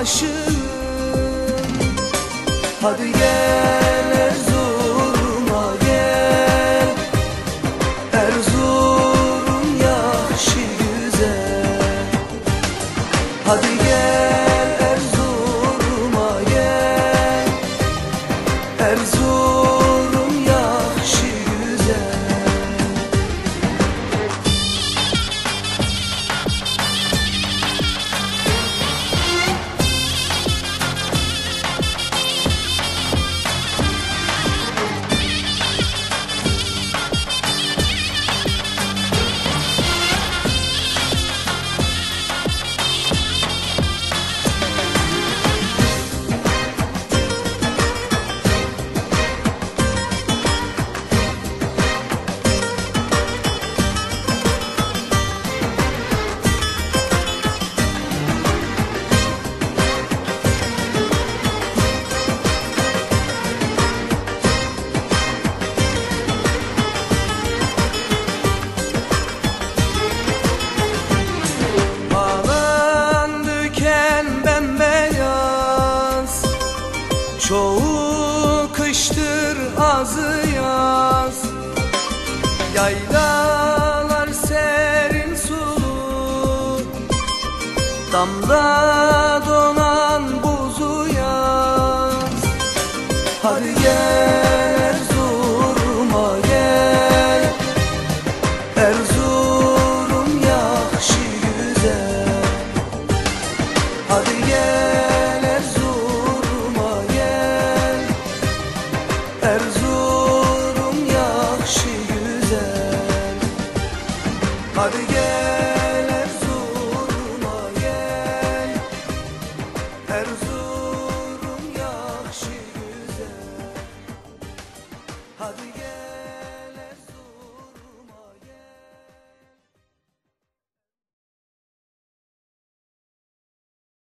aşığım Hadi gel. Çoğu kıştır azı yaz. Yaylalar serin sulu Damda donan buzu yaz. Hadi gel Erzurum'a gel. Erzurum yaxşı güzel. Hadi gel